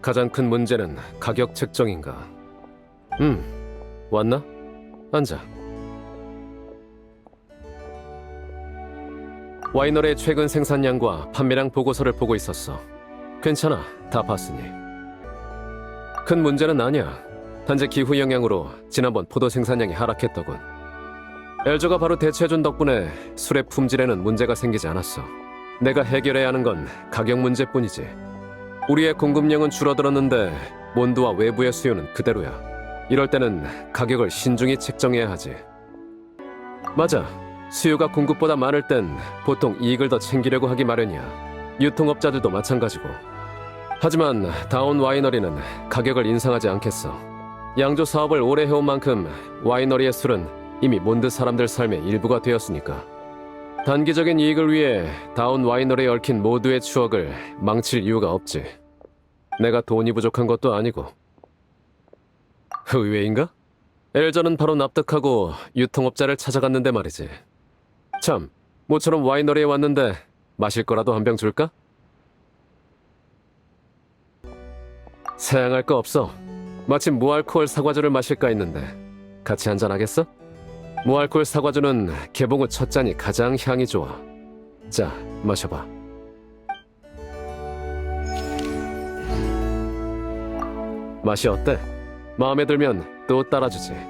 가장 큰 문제는 가격 책정인가. 음, 왔나? 앉아. 와이너리의 최근 생산량과 판매량 보고서를 보고 있었어. 괜찮아, 다 봤으니. 큰 문제는 아니야. 단지 기후 영향으로 지난번 포도 생산량이 하락했더군. 엘조가 바로 대체해준 덕분에 술의 품질에는 문제가 생기지 않았어. 내가 해결해야 하는 건 가격 문제뿐이지. 우리의 공급량은 줄어들었는데 몬드와 외부의 수요는 그대로야. 이럴 때는 가격을 신중히 책정해야 하지. 맞아. 수요가 공급보다 많을 땐 보통 이익을 더 챙기려고 하기 마련이야. 유통업자들도 마찬가지고. 하지만 다운 와이너리는 가격을 인상하지 않겠어. 양조 사업을 오래 해온 만큼 와이너리의 술은 이미 몬드 사람들 삶의 일부가 되었으니까. 단기적인 이익을 위해 다운 와이너리에 얽힌 모두의 추억을 망칠 이유가 없지. 내가 돈이 부족한 것도 아니고. 의외인가? 엘저는 바로 납득하고 유통업자를 찾아갔는데 말이지. 참, 모처럼 와이너리에 왔는데 마실 거라도 한 병 줄까? 사양할 거 없어. 마침 무알코올 사과주를 마실까 했는데 같이 한잔 하겠어? 무알코올 사과주는 개봉 후 첫 잔이 가장 향이 좋아. 자, 마셔봐. 맛이 어때? 마음에 들면 또 따라주지.